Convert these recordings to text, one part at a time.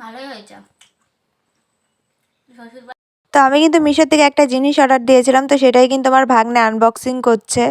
ভালোই হয়েছে। শ্বশুর তো আমি কিন্তু মিশোর থেকে একটা জিনিস অর্ডার দিয়েছিলাম তো সেটাই কিন্তু আমার ভাগ্নে আনবক্সিং করছে।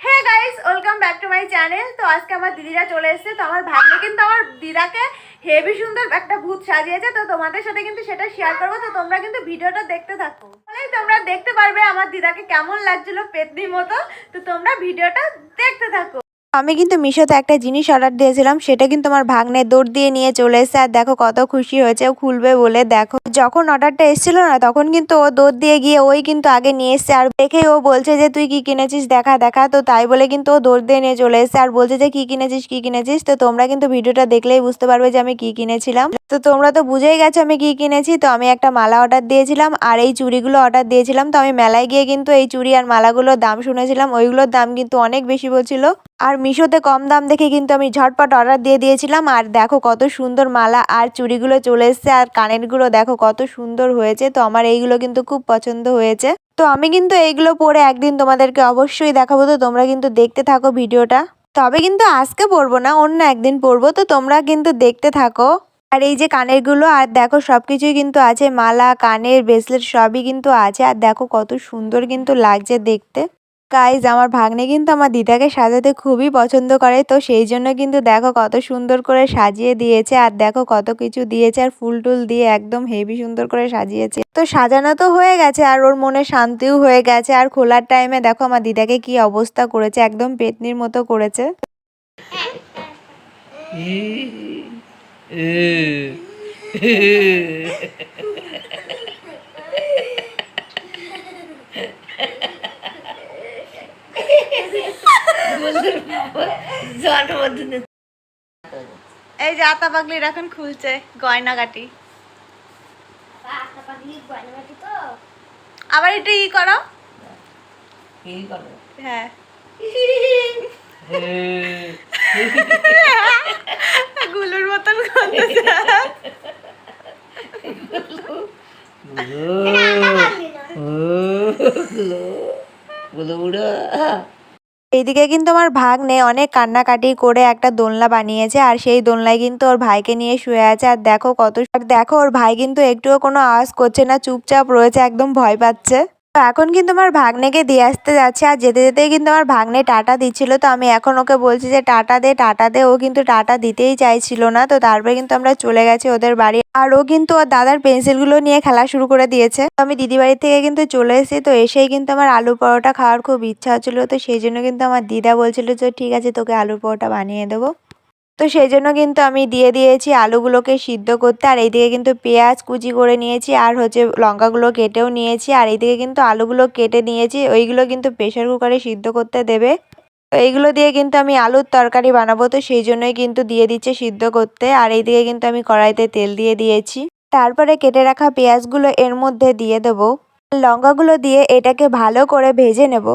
হ্যাঁ guys welcome back to my channel তো আজকে আমার দিদিরা চলে এসেছে তো আমার ভাগ্নে কিন্তু আমার দিদাকে হেভি সুন্দর একটা ভূত সাজিয়েছে তো তোমাদের সাথে কিন্তু সেটা শেয়ার করব। তো তোমরা কিন্তু ভিডিওটা দেখতে থাকো। তাহলেই তোমরা দেখতে পারবে আমার দিদাকে কেমন লাগছিল পেতনি মতো। তো তোমরা ভিডিওটা দেখতে থাকো। আমি কিন্তু মিশোতে একটা জিনিস অর্ডার দিয়েছিলাম, সেটা কিন্তু আমার ভাগ্নে দৌড় দিয়ে নিয়ে চলে এসেছে। আর দেখো কত খুশি হয়েছে, ও খুলবে বলে। দেখো, যখন অর্ডারটা এসেছিল না, তখন কিন্তু ও দৌড় দিয়ে গিয়ে ওই কিন্তু আগে নিয়ে এসছে। আর দেখে ও বলছে যে, তুই কি কিনেছিস? দেখা দেখা। তো তাই বলে কিন্তু ও দৌড় দিয়ে নিয়ে চলে এসছে। আর বলছে যে, কি কিনেছিস? কি কিনেছিস? তো তোমরা কিন্তু ভিডিওটা দেখলেই বুঝতে পারবে যে, আমি কি কিনেছিলাম। তো তোমরা তো বুঝেই গেছো আমি কি কিনেছি। তো আমি একটা মালা অর্ডার দিয়েছিলাম আর এই চুড়িগুলো অর্ডার দিয়েছিলাম। তো আমি মেলায় গিয়ে কিন্তু এই চুড়ি আর মালাগুলোর দাম শুনেছিলাম। ওইগুলোর দাম কিন্তু অনেক বেশি বলছিল। আর মিশোতে কম দাম দেখে কিন্তু আমি ঝটপট অর্ডার দিয়ে দিয়েছিলাম। আর দেখো কত সুন্দর মালা আর চুড়িগুলো চলে এসছে। আর কানেরগুলো দেখো কত সুন্দর হয়েছে। তো আমার এইগুলো কিন্তু খুব পছন্দ হয়েছে। তো আমি কিন্তু এইগুলো পরে একদিন তোমাদেরকে অবশ্যই দেখাবো। তো তোমরা কিন্তু দেখতে থাকো ভিডিওটা। তবে কিন্তু আজকে পরবো না, অন্য একদিন পরবো। তো তোমরা কিন্তু দেখতে থাকো। আর এই যে কানেরগুলো, আর দেখো সব কিছুই কিন্তু আছে, মালা, কানের ব্রেসলেট সবই কিন্তু আছে, আর দেখো কত সুন্দর কিন্তু লাগছে দেখতে। গাইজ আমার ভাগ্নে কিন্তু আমার দিদাকে সাজাতে খুবই পছন্দ করে, তো সেই জন্য কিন্তু দেখো কত সুন্দর করে সাজিয়ে দিয়েছে, আর দেখো কত কিছু দিয়েছে, আর ফুল টুল দিয়ে একদম হেভি সুন্দর করে সাজিয়েছে। তো সাজানো তো হয়ে গেছে, আর ওর মনে শান্তিও হয়ে গেছে, আর খোলার টাইমে দেখো আমার দিদাকে কি অবস্থা করেছে, একদম পেতনির মতো করেছে। এই যে আতা পাগলির এখন খুলছে গয়নাগাটি। আবার এটা ই করো। হ্যাঁ। এইদিকে কিন্তু আমার ভাগ্নে অনেক কান্নাকাটি করে একটা দোলনা বানিয়েছে, আর সেই দোলনায় কিন্তু ওর ভাইকে নিয়ে শুয়ে আছে। আর দেখো কত দেখো ওর ভাই কিন্তু একটুও কোনো আওয়াজ করছে না, চুপচাপ রয়েছে, একদম ভয় পাচ্ছে। তো এখন কিন্তু আমার ভাগ্নেকে দিয়ে আসতে যাচ্ছে আর যেতে যেতেই কিন্তু আমার ভাগ্নে টাটা দিচ্ছিল। তো আমি এখন ওকে বলছি যে, টাটা দে টাটা দে। ও কিন্তু টাটা দিতেই চাইছিল না। তো তারপরে কিন্তু আমরা চলে গেছি ওদের বাড়ি। আর ও কিন্তু ওর দাদার পেন্সিলগুলো নিয়ে খেলা শুরু করে দিয়েছে। তো আমি দিদি বাড়ি থেকে কিন্তু চলে এসেছি। তো এসেই কিন্তু আমার আলু পরোটা খাওয়ার খুব ইচ্ছা হচ্ছিল। তো সেই জন্য কিন্তু আমার দিদা বলছিল যে, ঠিক আছে, তোকে আলুর পরোটা বানিয়ে দেবো। তো সেই জন্য কিন্তু আমি দিয়ে দিয়েছি আলুগুলোকে সিদ্ধ করতে, আর এইদিকে কিন্তু পেঁয়াজ কুচি করে নিয়েছি, আর হচ্ছে লঙ্কাগুলো কেটেও নিয়েছি, আর এইদিকে কিন্তু আলুগুলো কেটে নিয়েছি, ওইগুলো কিন্তু প্রেশার কুকারে সিদ্ধ করতে দেবে। এইগুলো দিয়ে কিন্তু আমি আলুর তরকারি বানাবো, তো সেই জন্যই কিন্তু দিয়ে দিচ্ছে সিদ্ধ করতে, আর এইদিকে কিন্তু আমি কড়াইতে তেল দিয়ে দিয়েছি। তারপরে কেটে রাখা পেঁয়াজগুলো এর মধ্যে দিয়ে দেবো। লঙ্কাগুলো দিয়ে এটাকে ভালো করে ভেজে নেব।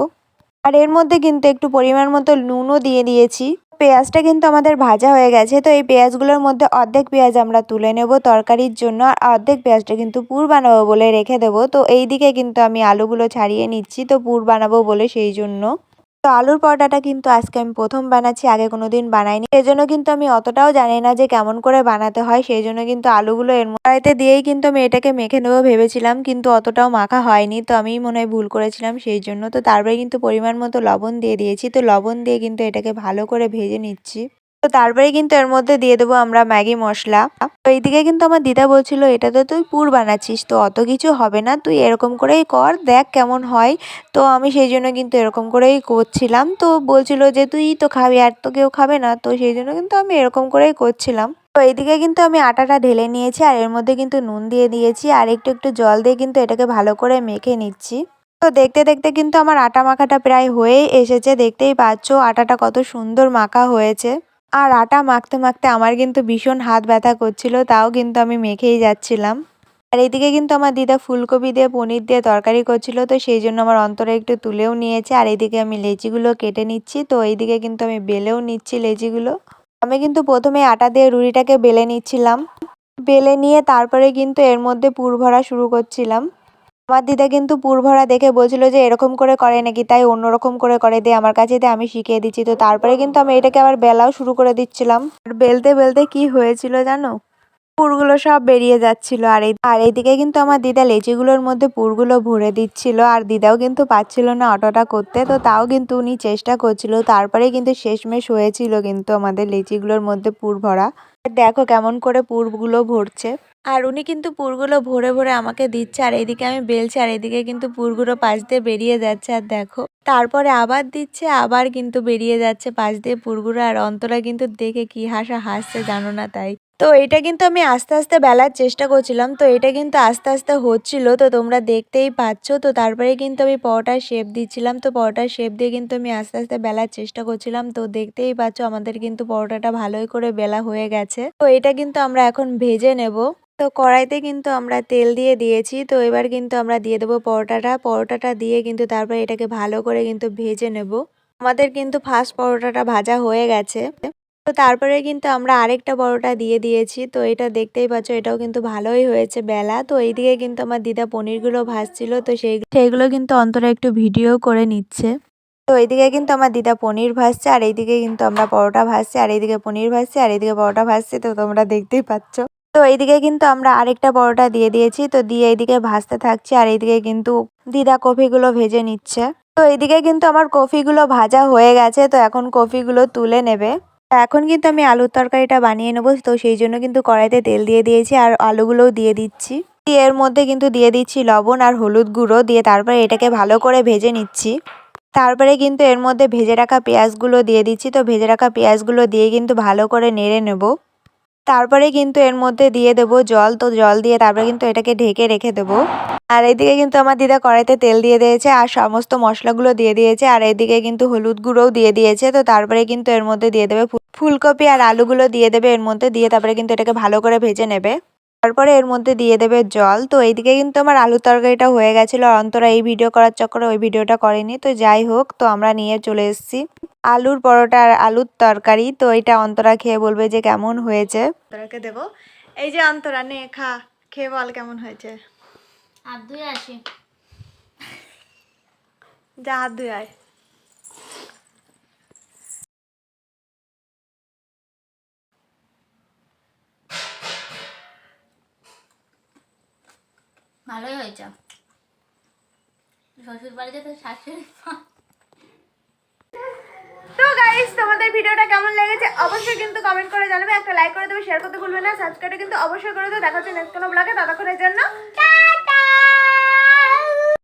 আর এর মধ্যে কিন্তু একটু পরিমাণ মতো নুনও দিয়ে দিয়েছি। পেঁয়াজটা কিন্তু আমাদের ভাজা হয়ে গেছে, তো এই পেঁয়াজগুলোর মধ্যে অর্ধেক পেঁয়াজ আমরা তুলে নেব তরকারির জন্য, আর অর্ধেক পেঁয়াজটা কিন্তু পুর বানাবো বলে রেখে দেবো। তো এই দিকে কিন্তু আমি আলুগুলো ছাড়িয়ে নিচ্ছি, তো পুর বানাবো বলে সেই জন্য। তো আলুর পরোটাটা কিন্তু আজকে আমি প্রথম বানাচ্ছি, আগে কোনো দিন বানাইনি। সেই জন্য কিন্তু আমি অতটাও জানি না যে কেমন করে বানাতে হয় সেই জন্য কিন্তু আলুগুলো এর মধ্যে দিয়েই কিন্তু আমি এটাকে মেখে নেব ভেবেছিলাম, কিন্তু অতটাও মাখা হয়নি। তো আমি মনে হয় ভুল করেছিলাম সেই জন্য তো তারপরে কিন্তু পরিমাণ মতো লবণ দিয়ে দিয়েছি। তো লবণ দিয়ে কিন্তু এটাকে ভালো করে ভেজে নিচ্ছি। তো তারপরে কিন্তু এর মধ্যে দিয়ে দেবো আমরা ম্যাগি মশলা। তো এইদিকে কিন্তু আমার দিদা বলছিল, এটা তো তুই পুর বানাচ্ছিস, তো অত কিছু হবে না, তুই এরকম করেই কর, দেখ কেমন হয়। তো আমি সেই জন্য কিন্তু এরকম করেই করছিলাম। তো বলছিল যে, তুই তো খাবি, আর তো কেউ খাবে না। তো সেই জন্য কিন্তু আমি এরকম করেই করছিলাম। তো এইদিকে কিন্তু আমি আটাটা ঢেলে নিয়েছি, আর এর মধ্যে কিন্তু নুন দিয়ে দিয়েছি, আর একটু একটু জল দিয়ে কিন্তু এটাকে ভালো করে মেখে নিচ্ছি। তো দেখতে দেখতে কিন্তু আমার আটা মাখাটা প্রায় হয়েই এসেছে, দেখতেই পাচ্ছ আটাটা কত সুন্দর মাখা হয়েছে। আর আটা মাখতে মাখতে আমার কিন্তু ভীষণ হাত ব্যথা করছিল, তাও কিন্তু আমি মেখেই যাচ্ছিলাম। আর এইদিকে কিন্তু আমার দিদা ফুলকপি দিয়ে, পনির দিয়ে তরকারি করছিল, তো সেই জন্য আমার অন্তরে একটু তুলেও নিয়েছে। আর এইদিকে আমি লেচিগুলো কেটে নিচ্ছি, তো এইদিকে কিন্তু আমি বেলেও নিচ্ছি লেচিগুলো। আমি কিন্তু প্রথমে আটা দিয়ে রুটিটাকে বেলে নিচ্ছিলাম। বেলে নিয়ে তারপরে কিন্তু এর মধ্যে পুর ভরা শুরু করছিলাম। আমার দিদা কিন্তু পুরভরা দেখে বলছিল যে, এরকম করে করে নাকি? তাই অন্যরকম করে করে দিয়ে আমার কাছে দিয়ে আমি শিখিয়ে দিচ্ছি। তো তারপরে কিন্তু আমি এটাকে আবার বেলাও শুরু করে দিচ্ছিলাম। আর বেলতে বেলতে কি হয়েছিল জানো? পুরগুলো সব বেরিয়ে যাচ্ছিল। আর এই, আর এইদিকে কিন্তু আমার দিদা লেচিগুলোর মধ্যে পুরগুলো ভরে দিচ্ছিল। আর দিদাও কিন্তু পাচ্ছিল না অটোটা করতে। তো তাও কিন্তু উনি চেষ্টা করছিল। তারপরে কিন্তু শেষমেশ হয়েছিল কিন্তু আমাদের লেচিগুলোর মধ্যে পুর ভরা দেখো কেমন করে পুরগুলো ভরছে। আর উনি কিন্তু পুরগুলো ভরে ভরে আমাকে দিচ্ছে, আর এইদিকে আমি বেলছি, আর এইদিকে কিন্তু পুরগুলো পাশ দিয়ে বেরিয়ে যাচ্ছে, আর দেখো। তারপরে আবার দিচ্ছে, আবার কিন্তু বেরিয়ে যাচ্ছে পাশ দিয়ে পুরগুলো, আর অন্তরা কিন্তু দেখে কি হাসা হাসছে, জানো না তাই। তো এটা কিন্তু আমি আস্তে আস্তে বেলার চেষ্টা করছিলাম, তো এটা কিন্তু আস্তে আস্তে হচ্ছিল, তো তোমরা দেখতেই পাচ্ছ। তো তারপরে কিন্তু আমি পরোটার শেপ দিচ্ছিলাম, তো পরোটার শেপ দিয়ে কিন্তু আমি আস্তে আস্তে বেলার চেষ্টা করছিলাম, তো দেখতেই পাচ্ছ আমাদের কিন্তু পরোটাটা ভালোই করে বেলা হয়ে গেছে। তো এটা কিন্তু আমরা এখন ভেজে নেব। তো কড়াইতে কিন্তু আমরা তেল দিয়ে দিয়েছি। তো এবার কিন্তু আমরা দিয়ে দেবো পরোটাটা। পরোটাটা দিয়ে কিন্তু তারপরে এটাকে ভালো করে কিন্তু ভেজে নেব। আমাদের কিন্তু ফার্স্ট পরোটাটা ভাজা হয়ে গেছে। তো তারপরে কিন্তু আমরা আরেকটা পরোটা দিয়ে দিয়েছি। তো এটা দেখতেই পাচ্ছ, এটাও কিন্তু ভালোই হয়েছে বেলা। তো এইদিকে কিন্তু আমার দিদা পনিরগুলো ভাজছিল। তো সেই সেইগুলো কিন্তু অন্তরা একটু ভিডিও করে নিচ্ছে। তো এইদিকে কিন্তু আমার দিদা পনির ভাজছে। আর এইদিকে কিন্তু আমরা পরোটা ভাজছি। আর এইদিকে পনির ভাজছি। আর এইদিকে পরোটা ভাজছি। তো তোমরা দেখতেই পাচ্ছ। তো এইদিকে কিন্তু আমরা আরেকটা পরোটা দিয়ে দিয়েছি। তো দিয়ে এইদিকে ভাজতে থাকছি আর এইদিকে কিন্তু দিদা কফিগুলো ভেজে নিচ্ছে। তো এইদিকে কিন্তু আমার কফিগুলো ভাজা হয়ে গেছে। তো এখন কফিগুলো তুলে নেবে। এখন কিন্তু আমি আলুর তরকারিটা বানিয়ে নেব। তো সেই জন্য কিন্তু কড়াইতে তেল দিয়ে দিয়েছি আর আলুগুলোও দিয়ে দিচ্ছি। এর মধ্যে কিন্তু দিয়ে দিচ্ছি লবণ আর হলুদ গুঁড়ো। দিয়ে তারপরে এটাকে ভালো করে ভেজে নিচ্ছি। তারপরে কিন্তু এর মধ্যে ভেজে রাখা পেঁয়াজগুলো দিয়ে দিচ্ছি। তো ভেজে রাখা পেঁয়াজগুলো দিয়ে কিন্তু ভালো করে নেড়ে নেব। তারপরে কিন্তু এর মধ্যে দিয়ে দেব জল। তো জল দিয়ে তারপরে কিন্তু এটাকে ঢেকে রেখে দেবো। আর এইদিকে কিন্তু আমার দিদা কড়াইতে তেল দিয়ে দিয়েছে আর সমস্ত মশলাগুলো দিয়ে দিয়েছে। আর এইদিকে কিন্তু হলুদ গুঁড়োও দিয়ে দিয়েছে। তো তারপরে কিন্তু এর মধ্যে দিয়ে দেবে ফুলকপি আর আলুগুলো দিয়ে দেবে। এর মধ্যে দিয়ে তারপরে কিন্তু এটাকে ভালো করে ভেজে নেবে। তারপরে এর মধ্যে দিয়ে দেবে জল। তো এইদিকে কিন্তু আমার আলুর তরকারিটা হয়ে গেছিল আর অন্তরা এই ভিডিও করার চক্করে ওই ভিডিওটা করেনি। তো যাই হোক তো আমরা নিয়ে চলে এসেছি আলুর পরোটা আর আলুর তরকারি। তো এটা অন্তরা খেয়ে বলবে যে কেমন হয়েছে। অন্তরাকে দেবো। এই যে অন্তরা নে খা। খেয়ে বল কেমন হয়েছে। আর দুই আসি। যা হাত ধুয়ে আয়। শ্বশুর তো শাশুড়ি গাইস তোমাদের ভিডিওটা কেমন লেগেছে অবশ্যই কিন্তু কমেন্ট করে জানাবে, একটা লাইক করে দেবে শেয়ার করতে ভুলবে না সাবস্ক্রাইব কিন্তু অবশ্যই করে দেবে। দেখা হচ্ছে নেক্সট কোনো ব্লগে ততক্ষণের জন্য